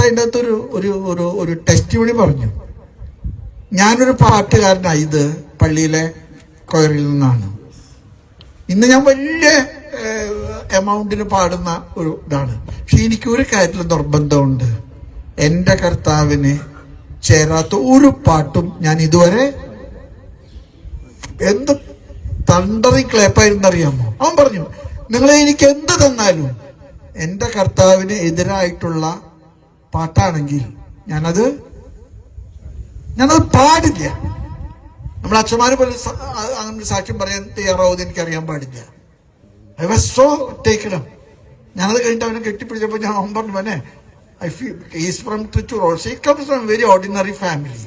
അതിന്റെ അകത്ത് ഒരു ഒരു ഒരു ടെസ്റ്റ് മണി പറഞ്ഞു. ഞാനൊരു പാട്ടുകാരനായി ഇത് പള്ളിയിലെ കൊയറിൽ നിന്നാണ്. ഇന്ന് ഞാൻ വലിയ എമൗണ്ടിന് പാടുന്ന ഒരു ഇതാണ്. പക്ഷെ എനിക്ക് ഒരു കാര്യത്തിൽ നിർബന്ധമുണ്ട്. എന്റെ കർത്താവിന് ചേരാത്ത ഒരു പാട്ടും ഞാൻ ഇതുവരെ എന്ത് തണ്ടറി ക്ലേപ്പായിരുന്നറിയാമോ? അവൻ പറഞ്ഞു നിങ്ങൾ എനിക്ക് എന്ത് തന്നാലും എന്റെ കർത്താവിന് എതിരായിട്ടുള്ള പാട്ടാണെങ്കിൽ ഞാനത് ഞാനത് പാടില്ല. നമ്മൾ അച്ഛന്മാര് പോലും അങ്ങനെ സാക്ഷ്യം പറയാൻ തയ്യാറാവുമെന്ന് എനിക്കറിയാൻ പാടില്ല. ഐ വാസ് സോ ടേക്കിടം ഞാനത് കഴിഞ്ഞിട്ട് അവനെ കെട്ടിപ്പിടിച്ചപ്പോൾ ഞാൻ അവൻ പറഞ്ഞു മോനെ I feel is from Trichur also he comes from very ordinary family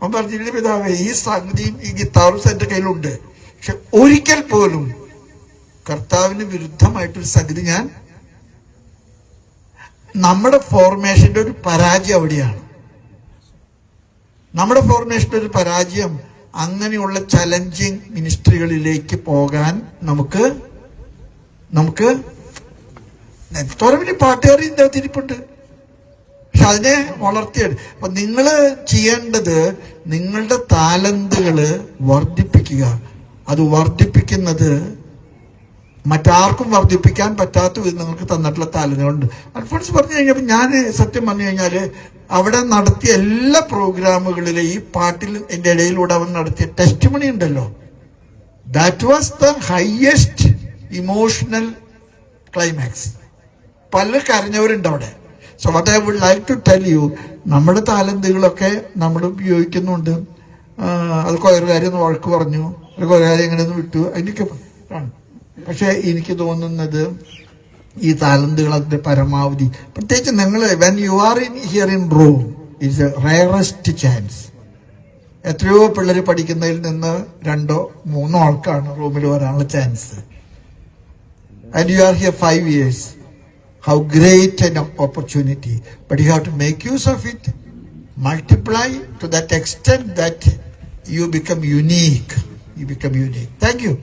അവൻ പറഞ്ഞില്ല പിതാവേ ഈ സംഗതിയും ഈ ഗിത്താറും എന്റെ കയ്യിലുണ്ട്. പക്ഷെ ഒരിക്കൽ പോലും കർത്താവിന് വിരുദ്ധമായിട്ടൊരു സംഗതി ഞാൻ നമ്മുടെ ഫോർമേഷന്റെ ഒരു പരാജയം അവിടെയാണ്. നമ്മുടെ ഫോർമേഷന്റെ ഒരു പരാജയം അങ്ങനെയുള്ള ചലഞ്ചിങ് മിനിസ്ട്രികളിലേക്ക് പോകാൻ നമുക്ക് നമുക്ക് വലിയ പാട്ടുകാരി തിരിപ്പുണ്ട് പക്ഷെ അതിനെ വളർത്തിയത് അപ്പൊ നിങ്ങൾ ചെയ്യേണ്ടത് നിങ്ങളുടെ താലന്തുകൾ വർദ്ധിപ്പിക്കുക. അത് വർദ്ധിപ്പിക്കുന്നത് മറ്റാർക്കും വർദ്ധിപ്പിക്കാൻ പറ്റാത്ത വിധം നിങ്ങൾക്ക് തന്നിട്ടുള്ള താലന്തുകളുണ്ട് അൽഫോൺസ് പറഞ്ഞു കഴിഞ്ഞപ്പോൾ ഞാൻ സത്യം പറഞ്ഞു കഴിഞ്ഞാൽ അവിടെ നടത്തിയ എല്ലാ പ്രോഗ്രാമുകളിലും ഈ പാട്ടിൽ എന്റെ ഇടയിലൂടെ അവൻ നടത്തിയ ടെസ്റ്റ് മണി ഉണ്ടല്ലോ. That was the highest emotional climax പല കരഞ്ഞവരുണ്ട് അവിടെ. So what I would like to tell you നമ്മുടെ താലന്തുകളൊക്കെ നമ്മൾ ഉപയോഗിക്കുന്നുണ്ട്. അത് അത് കാര്യം വഴക്ക് പറഞ്ഞു. അത് കൊയറുകാരി കാര്യം ഒന്ന് വിട്ടു. അതിനൊക്കെ പക്ഷെ എനിക്ക് തോന്നുന്നത് ഈ താലന്തുകൾ അതിന്റെ പരമാവധി പ്രത്യേകിച്ച് നിങ്ങൾ when you are in here in room it's a rarest chance എത്രയോ പിള്ളേർ പഠിക്കുന്നതിൽ നിന്ന് രണ്ടോ മൂന്നോ ആൾക്കാണ് റൂമിൽ വരാനുള്ള chance and you are here five years. How great an opportunity. But you have to make use of it, multiply to that extent that you become unique. You become unique. Thank you.